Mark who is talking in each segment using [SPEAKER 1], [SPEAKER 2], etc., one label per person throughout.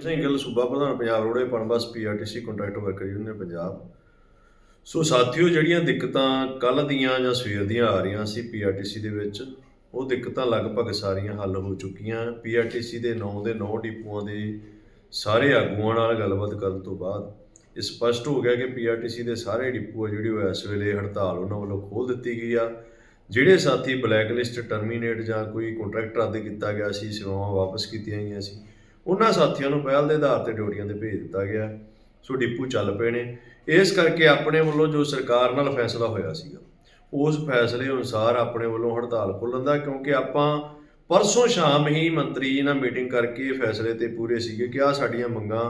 [SPEAKER 1] ਸਿੰਘ ਗਿੱਲ ਸੂਬਾ ਪ੍ਰਧਾਨ Punjab roadways Punbus PRTC contract worker union Punjab. So ਸਾਥੀਓ, ਜਿਹੜੀਆਂ ਦਿੱਕਤਾਂ ਕੱਲ ਦੀਆਂ ਜਾਂ ਸਵੇਰ ਦੀਆਂ ਆ ਰਹੀਆਂ ਸੀ ਪੀਆਰਟੀਸੀ ਦੇ ਵਿੱਚ, ਉਹ ਦਿੱਕਤਾਂ ਲਗਭਗ ਸਾਰੀਆਂ ਹੱਲ ਹੋ ਚੁੱਕੀਆਂ। ਪੀਆਰਟੀਸੀ ਦੇ 9 ਦੇ 9 ਡਿਪੂਆਂ ਦੇ ਸਾਰੇ ਆਗੂਆਂ ਨਾਲ ਗੱਲਬਾਤ ਕਰਨ ਤੋਂ ਬਾਅਦ, ਇਹ ਸਪਸ਼ਟ ਹੋ ਗਿਆ ਕਿ ਪੀਆਰਟੀਸੀ ਦੇ ਸਾਰੇ ਡਿਪੂ ਆ ਜਿਹੜੀ ਉਹ ਇਸ ਵੇਲੇ ਹੜਤਾਲ ਉਹਨਾਂ ਵੱਲੋਂ ਖੋਲ ਦਿੱਤੀ ਗਈ ਆ। ਜਿਹੜੇ ਸਾਥੀ ਬਲੈਕ ਲਿਸਟ ਟਰਮੀਨੇਟ ਜਾਂ ਕੋਈ ਕੰਟਰੈਕਟ ਰੱਦ ਕੀਤਾ ਗਿਆ ਸੀ, ਸੇਵਾਵਾਂ ਵਾਪਸ ਕੀਤੀਆਂ ਗਈਆਂ ਸੀ ਉਹਨਾਂ ਸਾਥੀਆਂ ਨੂੰ ਪਹਿਲ ਦੇ ਆਧਾਰ ਤੇ ਡਿਊਟੀਆਂ ਤੇ ਭੇਜ ਦਿੱਤਾ ਗਿਆ। ਸੋ ਡਿਪੂ ਚੱਲ ਪਏ ਨੇ। ਇਸ ਕਰਕੇ ਆਪਣੇ ਵੱਲੋਂ ਜੋ ਸਰਕਾਰ ਨਾਲ ਫੈਸਲਾ ਹੋਇਆ ਸੀਗਾ, ਉਸ ਫੈਸਲੇ ਅਨੁਸਾਰ ਆਪਣੇ ਵੱਲੋਂ ਹੜਤਾਲ ਖੋਲ੍ਹਣ ਦਾ, ਕਿਉਂਕਿ ਆਪਾਂ ਪਰਸੋਂ ਸ਼ਾਮ ਹੀ ਮੰਤਰੀ ਜੀ ਨਾਲ ਮੀਟਿੰਗ ਕਰਕੇ ਇਹ ਫੈਸਲੇ ਤੇ ਪੂਰੇ ਸੀਗੇ ਕਿ ਆ ਸਾਡੀਆਂ ਮੰਗਾਂ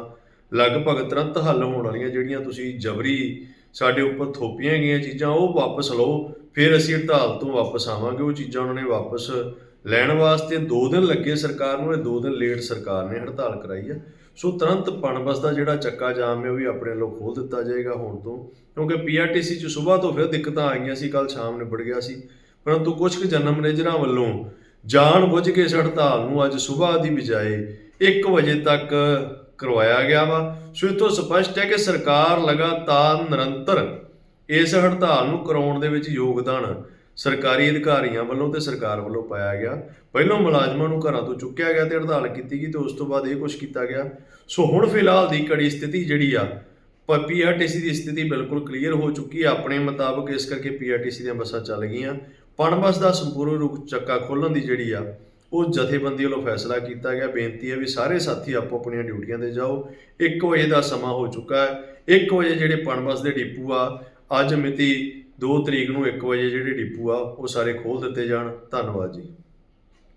[SPEAKER 1] ਲਗਭਗ ਤੁਰੰਤ ਹੱਲ ਹੋਣ ਵਾਲੀਆਂ, ਜਿਹੜੀਆਂ ਤੁਸੀਂ ਜਬਰੀ ਸਾਡੇ ਉੱਪਰ ਥੋਪੀਆਂ ਗਈਆਂ ਚੀਜ਼ਾਂ, ਉਹ ਵਾਪਸ ਲਓ, ਫਿਰ ਅਸੀਂ ਹੜਤਾਲ ਤੋਂ ਵਾਪਸ ਆਵਾਂਗੇ। ਉਹ ਚੀਜ਼ਾਂ ਉਹਨਾਂ ਨੇ ਵਾਪਸ ਲੈਣ ਵਾਸਤੇ 2 ਦਿਨ ਲੱਗੇ ਸਰਕਾਰ ਨੂੰ, ਇਹ 2 ਦਿਨ ਲੇਟ ਸਰਕਾਰ ਨੇ ਹੜਤਾਲ ਕਰਾਈ ਆ। ਸੋ ਤੁਰੰਤ ਪਣਬਸ ਦਾ ਜਿਹੜਾ ਚੱਕਾ ਜਾਮ ਹੈ, ਉਹ ਵੀ ਆਪਣੇ ਵੱਲੋਂ ਖੋਲ ਦਿੱਤਾ ਜਾਏਗਾ ਹੁਣ ਤੋਂ। ਕਿਉਂਕਿ ਪੀਆਰਟੀਸੀ ਚ ਸਵੇਰ ਤੋਂ ਫਿਰ ਦਿੱਕਤਾਂ ਆਈਆਂ ਸੀ ਕੱਲ ਸ਼ਾਮ ਨਿਬੜ ਗਿਆ ਸੀ। ਪਰੰਤੂ ਕੁਝ ਕੁ ਜਨਮ ਮੈਨੇਜਰਾਂ ਵੱਲੋਂ ਜਾਣ ਬੁੱਝ ਕੇ ਇਸ ਹੜਤਾਲ ਨੂੰ ਅੱਜ ਸਵੇਰ ਦੀ ਬਜਾਏ 1 ਵਜੇ ਤੱਕ ਕਰਵਾਇਆ ਗਿਆ ਵਾ। ਸੋ ਇਹ ਤੋਂ ਸਪਸ਼ਟ ਹੈ ਕਿ ਸਰਕਾਰ ਲਗਾਤਾਰ ਨਿਰੰਤਰ ਇਸ ਹੜਤਾਲ ਨੂੰ ਕਰਾਉਣ ਦੇ ਵਿੱਚ ਯੋਗਦਾਨ ਸਰਕਾਰੀ ਅਧਿਕਾਰੀਆਂ ਵੱਲੋਂ ਤੇ ਸਰਕਾਰ ਵੱਲੋਂ ਪਾਇਆ ਗਿਆ। ਪਹਿਲਾਂ ਮੁਲਾਜ਼ਮਾਂ ਨੂੰ ਘਰਾਂ ਤੋਂ ਚੁੱਕਿਆ ਗਿਆ ਤੇ ਹੜਤਾਲ ਕੀਤੀ ਗਈ ਤੇ ਉਸ ਤੋਂ ਬਾਅਦ ਇਹ ਕੁਝ ਕੀਤਾ ਗਿਆ। ਸੋ ਹੁਣ ਫਿਲਹਾਲ ਦੀ ਕੜੀ ਸਥਿਤੀ ਜਿਹੜੀ ਆ ਪੀਆਰਟੀਸੀ ਦੀ ਸਥਿਤੀ ਬਿਲਕੁਲ ਕਲੀਅਰ ਹੋ ਚੁੱਕੀ ਹੈ ਆਪਣੇ ਮੁਤਾਬਕ ਇਸ ਕਰਕੇ ਪੀਆਰਟੀਸੀ ਦੀਆਂ ਬੱਸਾਂ ਚੱਲ ਗਈਆਂ। ਪਣਬਸ ਦਾ ਸੰਪੂਰਨ ਰੂਪ ਚੱਕਾ ਖੋਲਣ ਦੀ ਜਿਹੜੀ ਆ, ਉਹ ਜਥੇਬੰਦੀ ਵੱਲੋਂ ਫੈਸਲਾ ਕੀਤਾ ਗਿਆ। ਬੇਨਤੀ ਹੈ ਵੀ ਸਾਰੇ ਸਾਥੀ ਆਪੋ ਆਪਣੀਆਂ ਡਿਊਟੀਆਂ ਤੇ ਜਾਓ। 1 ਵਜੇ ਦਾ ਸਮਾਂ ਹੋ ਚੁੱਕਾ ਹੈ। 1 ਵਜੇ ਜਿਹੜੇ ਪਣਬਸ ਦੇ ਡਿਪੂ ਆ, ਅੱਜ ਮਿਤੀ 2 ਤਰੀਕ ਨੂੰ 1 ਵਜੇ ਜਿਹੜੇ ਡਿਪੂ ਆ, ਉਹ ਸਾਰੇ ਖੋਲ ਦਿੱਤੇ ਜਾਣ। ਧੰਨਵਾਦ ਜੀ।